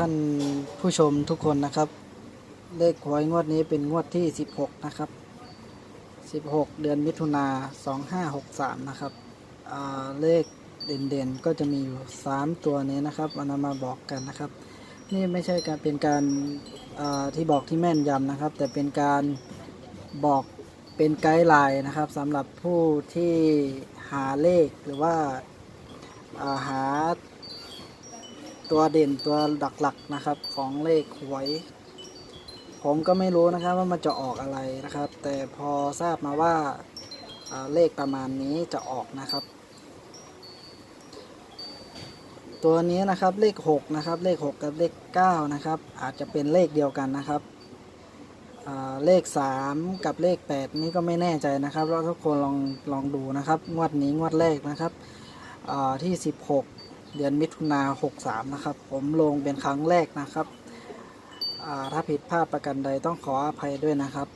ท่านผู้ชมทุกคนนะครับ เลขหวยงวดนี้เป็นงวดที่ 16 นะครับ 16 เดือนมิถุนา2563 นะครับเลขเด่นๆ ก็จะมีอยู่ 3 ตัวนี้นะครับเอานำมาบอกกันนะครับ นี่ไม่ใช่การเป็นการาที่บอกที่แม่นยำนะครับ แต่เป็นการบอกเป็นไกด์ไลน์นะครับสำหรับผู้ที่หาเลขหรือว่าอ่าหา ตัวเด่นตัวหลักๆนะครับของเลขหวย ผมก็ไม่รู้นะครับว่ามันจะออกอะไรนะครับ แต่พอทราบมาว่าเลขประมาณนี้จะออกนะครับ ตัวนี้นะครับเลข6นะครับเลข 6 กับเลข9นะครับอาจจะเป็นเลขเดียวกันนะครับเลข 3 กับเลข 8 นี่ก็ไม่แน่ใจนะครับเราทุกคนลองลองดูนะครับ งวดนี้งวดแรกนะครับอ่าที่ 16 เดือนมิถุนา63นะครับ ผมลงเป็นครั้งแรกนะครับถ้าผิดพลาดประกันใดต้องขออภัยด้วยนะครับ